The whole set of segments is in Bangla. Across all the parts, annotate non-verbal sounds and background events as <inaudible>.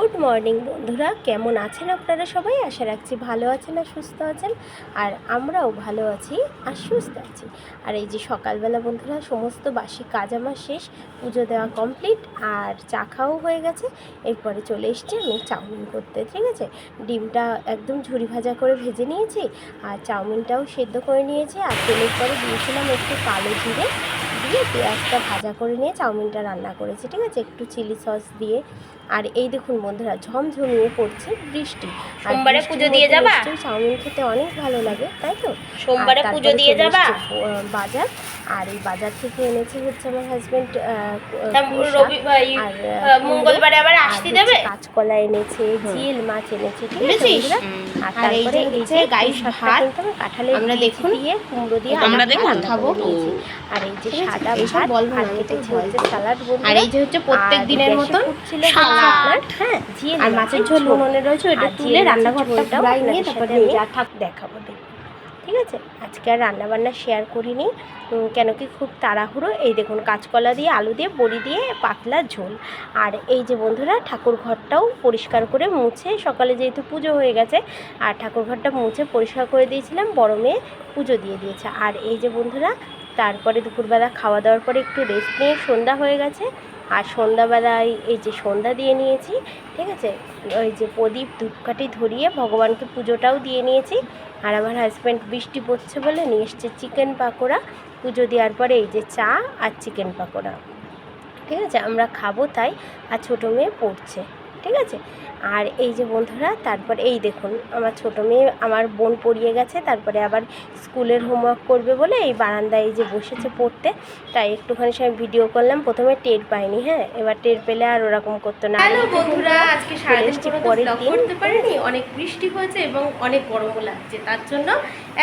গুড মর্নিং বন্ধুরা। কেমন আছেন আপনারা সবাই? আশা রাখছি ভালো আছেন আর সুস্থ আছেন। আর আমরাও ভালো আছি আর সুস্থ আছি। আর এই যে সকালবেলা বন্ধুরা, সমস্ত বাসি কাজ আমার শেষ, পুজো দেওয়া কমপ্লিট আর চা খাওয়াও হয়ে গেছে। এরপরে চলে এসছি আমি চাউমিন করতে, ঠিক আছে? ডিমটা একদম ঝুরি ভাজা করে ভেজে নিয়েছি, আর চাউমিনটাও সেদ্ধ করে নিয়েছি, আর তেলের পরে দিয়েছিলাম একটু কালো জিরে, দিয়ে পেঁয়াজটা ভাজা করে নিয়ে চাউমিনটা রান্না করেছি, ঠিক আছে? একটু চিলি সস দিয়ে আর এই দেখুন বন্ধুরা ঝমঝমিয়ে পড়ছে বৃষ্টি সোমবারে পুজো দিয়ে যাবা? চাউমিন খেতে অনেক ভালো লাগে তাই তো সোমবারে পুজো দিয়ে যাবা বাজার আর এই বাজার থেকে এনেছে হচ্ছে আমার হাজবেন্ড মঙ্গলবারে আবার আসতে দেবে কাঁচকলা এনেছে জিল মাছ এনেছে ঠিক আছে আর তারপরে এই যে শাকটা ভাত। কাঁঠালের আমরা দেখুন। দিয়ে কুমড়ো দিয়ে আমরা দেখুন, খাব। আর এই যে? সাদা ভাত বলব না, আর আমি তো কেটেছি ভয় হচ্ছে পাই। সালাড আর এই যে হচ্ছে প্রত্যেক দিনের মতন সালাড হ্যাঁ ঝিল আর মাছের মাছের ঝোল ঝোল মনে রয়েছে ওটা তুলে রান্নাঘরটা নিয়ে তারপরে যা থাক দেখাবো ঠিক আছে? আজকে আর রান্নাবান্না শেয়ার করিনি। কেন কি খুব তাড়াহুড়ো। এই দেখুন কাঁচকলা দিয়ে আলু দিয়ে বড়ি দিয়ে পাতলা ঝোল। আর এই যে বন্ধুরা ঠাকুর ঘরটাও পরিষ্কার করে মুছে সকালে যেহেতু পুজো হয়ে গেছে আর ঠাকুর ঘরটা মুছে পরিষ্কার করে দিয়েছিলাম বড় মেয়ে পুজো দিয়ে দিয়েছে। আর এই যে বন্ধুরা তারপরে দুপুরবেলা খাওয়া দাওয়ার পরে একটু রেস্ট নিয়ে সন্ধ্যা হয়ে গেছে। আর সন্ধ্যাবেলায় এই যে সন্ধ্যা দিয়ে নিয়েছি, ঠিক আছে? ওই যে প্রদীপ ধূপকাঠি ধরিয়ে ভগবানকে পুজোটাও দিয়ে নিয়েছি। আর আমার হাজব্যান্ড বৃষ্টি পড়ছে বলে নিয়ে এসছে চিকেন পাকোড়া। পুজো দেওয়ার পরে এই যে চা আর চিকেন পাকোড়া। ঠিক আছে? আমরা খাব তাই, আর ছোটো মেয়ে পড়ছে। ঠিক আছে? আর এই যে বন্ধুরা তারপর এই দেখুন আমার ছোটো মেয়ে আমার বোন পড়িয়ে গেছে তারপরে আবার স্কুলের হোমওয়ার্ক করবে বলে এই বারান্দায় এই যে বসেছে পড়তে। তাই একটুখানি সময় ভিডিও করলাম প্রথমে টের পাইনি হ্যাঁ? এবার টের পেলে আর ওরকম করতো না। বন্ধুরা আজকে দিন। করতে পারিনি অনেক বৃষ্টি হয়েছে এবং অনেক গরমও লাগছে তার জন্য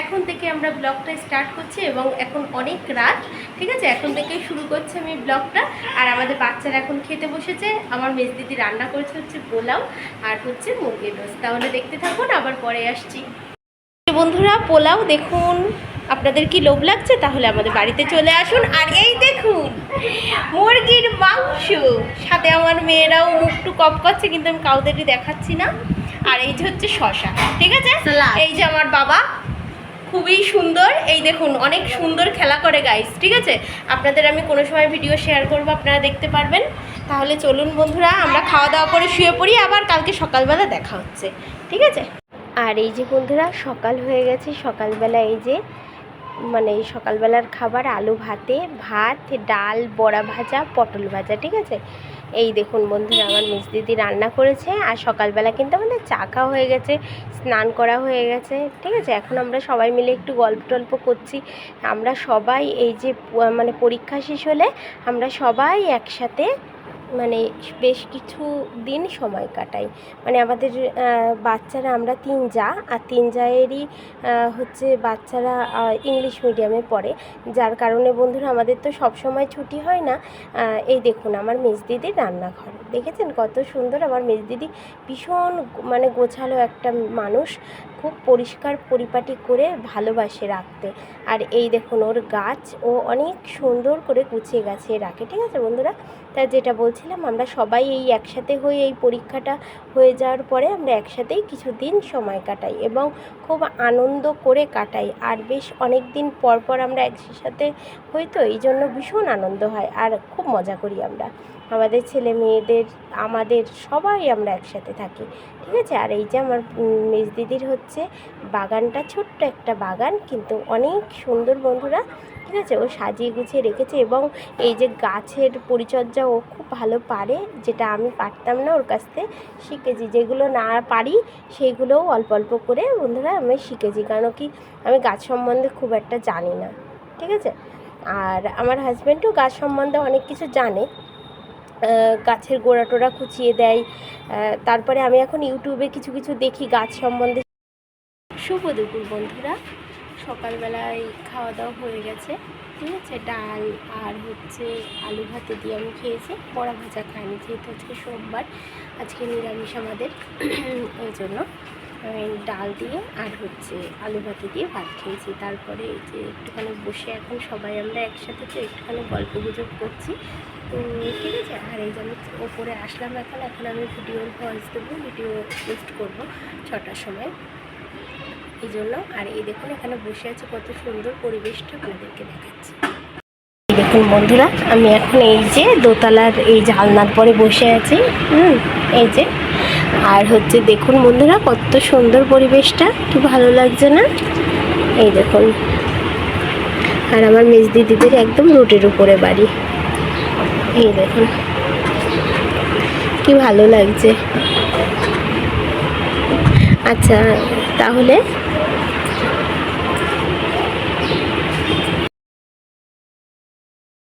এখন থেকে আমরা ব্লগটা স্টার্ট করছি এবং এখন অনেক রাত ঠিক আছে? এখন থেকেই শুরু করছি আমি ব্লগটা আর আমাদের বাচ্চারা এখন খেতে বসেছে আমার মেজ দিদি রান্না করেছে হচ্ছে পোলাও আর হচ্ছে মুরগির রোজ তাহলে দেখতে থাকুন আবার পরে আসছি। বন্ধুরা পোলাও দেখুন আপনাদের কি লোভ লাগছে? তাহলে আমাদের বাড়িতে চলে আসুন। আর এই দেখুন মুরগির মাংস। সাথে আমার মেয়েরাও মুখটু কপ করছে কিন্তু আমি কাউদেরই দেখাচ্ছি না। আর এই যে হচ্ছে শশা ঠিক আছে? এই যে আমার বাবা খুবই সুন্দর। এই দেখুন অনেক সুন্দর খেলা করে গাইস ঠিক আছে? আপনাদের আমি কোনো সময় ভিডিও শেয়ার করব আপনারা দেখতে পারবেন। তাহলে চলুন বন্ধুরা, আমরা খাওয়া দাওয়া করে শুয়ে পড়ি, আবার কালকে সকালবেলা দেখা হচ্ছে, ঠিক আছে? আর এই যে বন্ধুরা, সকাল হয়ে গেছে, সকালবেলা এই যে মানে সকালবেলার খাবার, আলু ভাতে, ভাত, ডাল, বড়া ভাজা, পটল ভাজা, ঠিক আছে? এই দেখুন বন্ধুরা, আমার মিস দিদি রান্না করেছে, আর সকালবেলা কিন্তু আমাদের চা খাওয়া হয়ে গেছে, স্নান করা হয়ে গেছে, ঠিক আছে? এখন আমরা সবাই মিলে একটু গল্প টল্প করছি। আমরা সবাই এই যে মানে পরীক্ষা শেষ হলে আমরা সবাই একসাথে মানে বেশ কিছু দিন সময় কাটাই। মানে আমাদের বাচ্চারা আমরা তিন যা আর তিন জায়েরই আহ, হচ্ছে বাচ্চারা ইংলিশ মিডিয়ামে পড়ে। যার কারণে বন্ধুরা আমাদের তো সব সময় ছুটি হয় না। এই দেখুন আমার মেজ দিদির রান্নাঘর। দেখেছেন কত সুন্দর? আমার মেজ দিদি ভীষণ মানে গোছালো একটা মানুষ। খুব পরিষ্কার পরিপাটি করে ভালোবাসে রাখতে। আর এই দেখুন ওর গাছ ও অনেক সুন্দর করে গুছিয়ে গাছিয়ে রাখে। ঠিক আছে বন্ধুরা? তা যেটা বলছিলাম, আমরা সবাই এই একসাথে হয়ে এই পরীক্ষাটা হয়ে যাওয়ার পরে আমরা একসাথেই কিছুদিন সময় কাটাই এবং খুব আনন্দ করে কাটাই। আর বেশ অনেক দিন পর পর আমরা একসাথে হই তো এই জন্য ভীষণ আনন্দ হয় আর খুব মজা করি আমরা। আমাদের ছেলে মেয়েদের, আমাদের সবাই আমরা একসাথে থাকি, ঠিক আছে? আর এই যে আমার মেজ দিদির হচ্ছে বাগানটা, ছোট্ট একটা বাগান, কিন্তু অনেক সুন্দর বন্ধুরা, ঠিক আছে? ও সাজিয়ে গুছিয়ে রেখেছে এবং এই যে গাছের পরিচর্যা ও খুব ভালো পারে, যেটা আমি পারতাম না ওর কাছ থেকে শিখেছি। যেগুলো না পারি সেইগুলোও অল্প অল্প করে বন্ধুরা আমি শিখেছি। কারণ কি, আমি গাছ সম্বন্ধে খুব একটা জানি না, ঠিক আছে? আর আমার হাজব্যান্ডও গাছ সম্বন্ধে অনেক কিছু জানে গাছের গোড়া টোড়া খুঁচিয়ে দেয়। তারপরে আমি এখন ইউটিউবে কিছু কিছু দেখি গাছ সম্বন্ধে। শুভ দুপুর বন্ধুরা। সকালবেলায় খাওয়া দাওয়া হয়ে গেছে। ঠিক আছে, ডাল আর হচ্ছে আলু ভাতে দিয়ে আমি খেয়েছি। বড়া ভাজা খাইনি যেহেতু আজকে সোমবার। আজকে নিরামিষ আমাদের। <clears throat> ওই জন্য। ডাল দিয়ে আর হচ্ছে আলু ভাতে দিয়ে ভাত খেয়েছি। তারপরে এই যে একটুখানি বসে এখন সবাই আমরা একসাথে তো একটুখানি গল্প গুজব করছি। তো ঠিক আছে, আর এই যে আমি ওপরে আসলাম এখন এখন আমি ভিডিওর ভয়েস দেবো, ভিডিও পোস্ট করব ছটার সময়। এই জন্য, আর এই দেখুন এখানে বসে আছে কত সুন্দর পরিবেশটা আপনাদেরকে দেখাচ্ছি। দেখুন বন্ধুরা, আমি এখন এই যে দোতলার এই জালনার পরে বসে আছি, হুম, এই যে আর হচ্ছে দেখুন বন্ধুরা, কত সুন্দর পরিবেশটা, কি ভালো লাগছে না? এই দেখুন। আর আমার মেজ দিদিদের একদম রোডের উপরে বাড়ি। এই দেখুন। কি ভালো লাগছে। আচ্ছা তাহলে